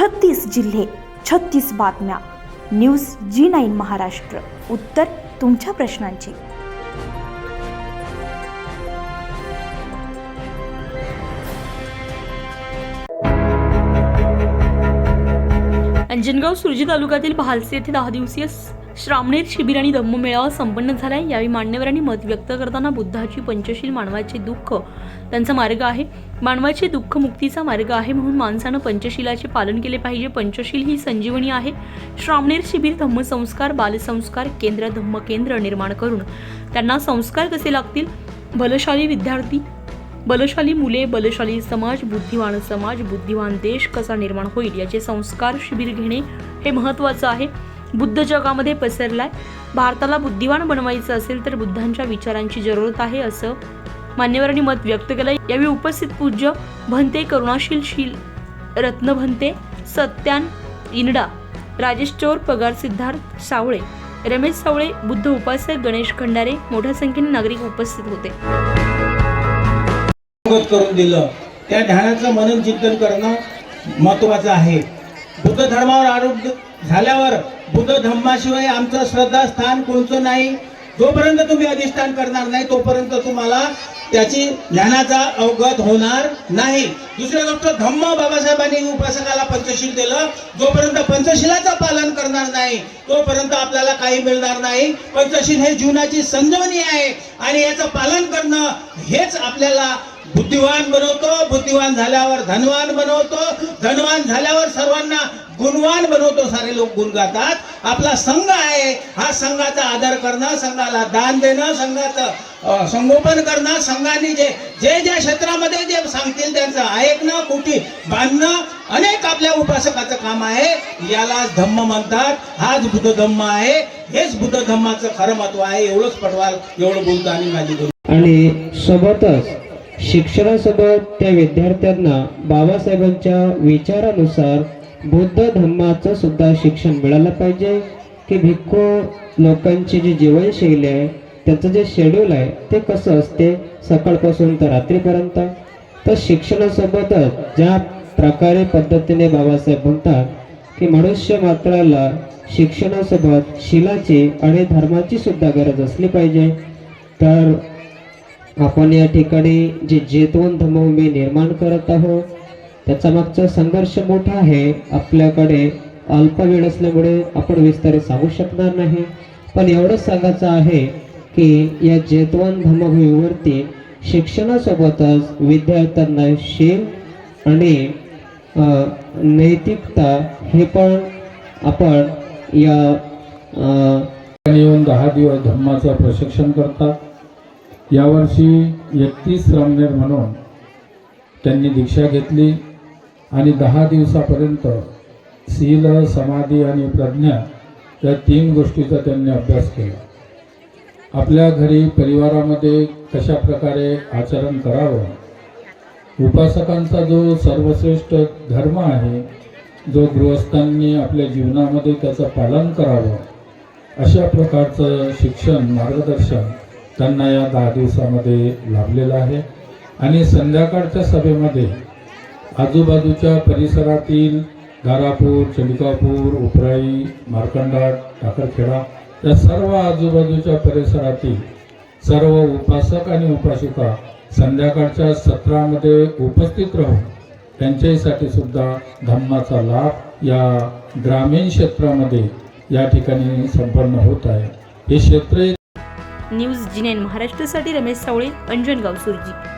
छत्तीस जिल्हे छत्तीस बातम्या. News G nine Maharashtra. उत्तर तुमच्या प्रश्नांची. अंजनगाव सुरजी तालुक्यातील भालसे येथे दहा दिवसीय श्रामणेर शिबिर आणि धम्ममेळावा संपन्न झालाय. यावेळी मान्यवरांनी मत व्यक्त करताना बुद्धाची पंचशील मानवाचे दुःख त्यांचा मार्ग आहे. मानवाचे दुःख मुक्तीचा मार्ग आहे म्हणून माणसानं पंचशिलाचे पालन केले पाहिजे. पंचशील ही संजीवनी आहे. श्रामणेर शिबिर धम्मसंस्कार बालसंस्कार केंद्र धम्म केंद्र निर्माण करून त्यांना संस्कार कसे लागतील? बलशाली विद्यार्थी बलशाली मुले बलशाली समाज बुद्धिवान समाज बुद्धिवान देश कसा निर्माण होईल? याचे संस्कार शिबिर घेणे हे महत्त्वाचं आहे. बुद्ध जगामध्ये पसरलाय. भारताला बुद्धिवान बनवायचं असेल तर बुद्धांच्या विचारांची जरूरत आहे असं मान्यवरांनी मत व्यक्त केलं यावेळी उपस्थित पूज्य भंते करुणाशील शील रत्न भंते सत्यान इनडा राजेश चोर पगार सिद्धार्थ सावळे रमेश सावळे बुद्ध उपासक गणेश खंडारे मोठ्या संख्येने नागरिक उपस्थित होते. करून दिलं. त्या ध्यानाचं मनन चिंतन करणं महत्वाचं आहे. बुद्ध धर्मावर आरोग्य झाल्यावर बुद्ध धर्माशिवाय आमचं श्रद्धास्थान कोणतं नाही. जोपर्यंत तुम्ही अधिष्ठान करणार नाही तोपर्यंत तुम्हाला त्याची ज्ञानाचा अवगत होणार नाही. दुसरी गोष्ट धम्म बाबासाहेबांनी उपासकाला पंचशील दिलं. जोपर्यंत पंचशिलाचं पालन करणार नाही तोपर्यंत आपल्याला काही मिळणार नाही. पंचशील हे जीवनाची संजीवनी आहे आणि याचं पालन करणं हेच आपल्याला बुद्धिवान बनवतो बुद्धिवान झाल्यावर धनवान बनवतो धनवान झाल्यावर सर्वांना गुणवान बनवतो सारे लोक गुण गातात. आपला संघ आहे हा संघाचा आदर करणं संघाला दान देणं संघाचं संगोपन करणं संघाने जे जे ज्या क्षेत्रामध्ये जे सांगतील त्यांचं ऐकणं कुठी बांधणं अनेक आपल्या उपासकाचं काम आहे. यालाच धम्म म्हणतात. हाच बुद्ध धम्म आहे. हेच बुद्ध धम्माचं खरं महत्त्व आहे. एवढंच पटवाल एवढं बोलतो आणि माझी आणि सोबतच शिक्षणासोबत त्या विद्यार्थ्यांना बाबासाहेबांच्या विचारानुसार बुद्ध धम्माचं सुद्धा शिक्षण मिळालं पाहिजे. की भिक्खू लोकांची जी जीवनशैली आहे त्याचं जे शेड्यूल आहे ते कसं असते सकाळपासून तर रात्रीपर्यंत? तर शिक्षणासोबतच ज्या प्रकारे पद्धतीने बाबासाहेब म्हणतात की मनुष्य मात्राला शिक्षणासोबत शिलाची आणि धर्माची सुद्धा गरज असली पाहिजे. तर आपण या ठिकाणी जे जेतवन धर्मभूमी निर्माण करत आहोत त्याचा मागचा संघर्ष मोठा आहे. आपल्याकडे अल्प वेळ असल्यामुळे आपण विस्तारित सांगू शकणार नाही. पण एवढंच सांगायचं आहे की या जेतवन धर्मभूमीवरती शिक्षणासोबतच विद्यार्थ्यांना शील आणि नैतिकता हे पण आपण या येऊन दहा दिवस धम्माचं प्रशिक्षण करतात. यावर्षी एकतीस रामनेर म्हणून त्यांनी दीक्षा घेतली आणि दहा दिवसापर्यंत शील समाधी आणि प्रज्ञा या तीन गोष्टीचा त्यांनी अभ्यास केला. आपल्या घरी परिवारामध्ये कशा प्रकारे आचरण करावं? उपासकांचा जो सर्वश्रेष्ठ धर्म आहे जो गृहस्थांनी आपल्या जीवनामध्ये त्याचं पालन करावं अशा प्रकारचं शिक्षण मार्गदर्शन त्यांना या दहा दिवसामध्ये लाभलेलं आहे. आणि संध्याकाळच्या सभेमध्ये आजूबाजूच्या परिसरातील दारापूर चंडिकापूर उपराई मार्कंडा टाकरखेडा या सर्व आजूबाजूच्या परिसरातील सर्व उपासक आणि उपासिका संध्याकाळच्या सत्रामध्ये उपस्थित राहून त्यांच्यासाठी सुद्धा धम्माचा लाभ या ग्रामीण क्षेत्रामध्ये या ठिकाणी संपन्न होत आहे. हे क्षेत्र न्यूज जी महाराष्ट्रासाठी रमेश सावळे अंजनगाव सुरजी